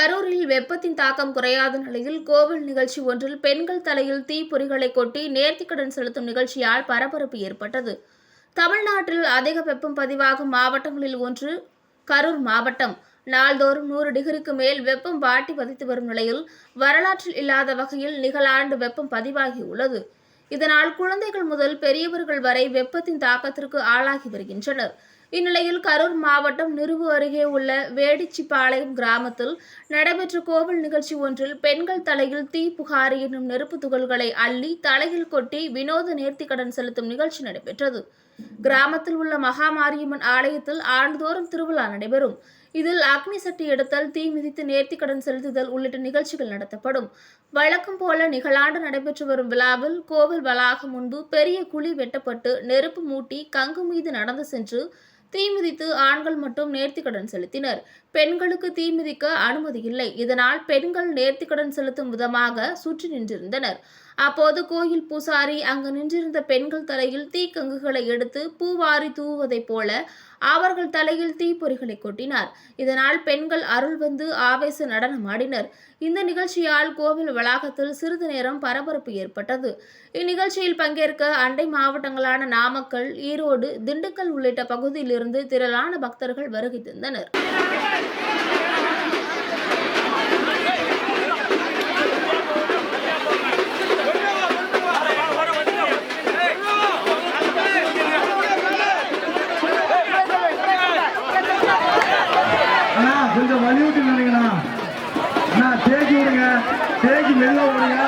கரூரில் வெப்பத்தின் தாக்கம் குறையாத நிலையில் கோவில் நிகழ்ச்சி ஒன்றில் பெண்கள் தலையில் தீப்பொறிகளை கொட்டி நேர்த்திக்கடன் செலுத்தும் நிகழ்ச்சியால் பரபரப்பு ஏற்பட்டது. தமிழ்நாட்டில் அதிக வெப்பம் பதிவாகும் மாவட்டங்களில் ஒன்று கரூர் மாவட்டம். நாள்தோறும் நூறு டிகிரிக்கு மேல் வெப்பம் வாட்டி பதித்து வரும் நிலையில் வரலாற்றில் இல்லாத வகையில் நிகழாண்டு வெப்பம் பதிவாகியுள்ளது இதனால் குழந்தைகள் முதல் பெரியவர்கள் வரை வெப்பத்தின் தாக்கத்திற்கு ஆளாகி வருகின்றனர். இந்நிலையில் கரூர் மாவட்டம் நிறுவு அருகே உள்ள வேடிச்சிப்பாளையம் கிராமத்தில் நடைபெற்ற கோவில் நிகழ்ச்சி ஒன்றில் பெண்கள் தலையில் தீ புகாரி என்னும் நெருப்பு துகள்களை அள்ளி தலையில் கொட்டி வினோத நேர்த்திக்கடன் செலுத்தும் நிகழ்ச்சி நடைபெற்றது. கிராமத்தில் உள்ள மகாமாரியம்மன் ஆலயத்தில் ஆண்டுதோறும் திருவிழா நடைபெறும். இதில் அக்னி சட்டி எடுத்தல் தீ மிதித்து நேர்த்திக்கடன் செலுத்துதல் உள்ளிட்ட நிகழ்ச்சிகள் நடத்தப்படும். வழக்கம் போல நிகழாண்டு நடைபெற்று வரும் விழாவில் கோவில் வளாகம் முன்பு பெரிய குழி வெட்டப்பட்டு நெருப்பு மூட்டி கங்கு மீது நடந்து சென்று தீ மிதித்து ஆண்கள் மட்டும் நேர்த்திக்கடன் செலுத்தினர். பெண்களுக்கு தீ மிதிக்க அனுமதி இல்லை. இதனால் பெண்கள் நேர்த்திக்கடன் செலுத்தும் விதமாக சுற்றி நின்றிருந்தனர். அப்போது கோயில் பூசாரி அங்கு நின்றிருந்த பெண்கள் தலையில் தீக்கங்குகளை எடுத்து பூவாரி தூவுவதைப் போல அவர்கள் தலையில் தீப்பொறிகளை கொட்டினார். இதனால் பெண்கள் அருள் வந்து ஆவேச நடனமாடினர் இந்த நிகழ்ச்சியால் கோவில் வளாகத்தில் சிறிது நேரம் பரபரப்பு ஏற்பட்டது. இந்நிகழ்ச்சியில் பங்கேற்க அண்டை மாவட்டங்களான நாமக்கல் ஈரோடு திண்டுக்கல் உள்ளிட்ட பகுதியில் இருந்து திரளான பக்தர்கள் வருகை தந்தனர். கொஞ்சம் நினைங்கண்ணா அண்ணா தேக்கி விடுங்க. தேக்கி மெல்ல விடுங்க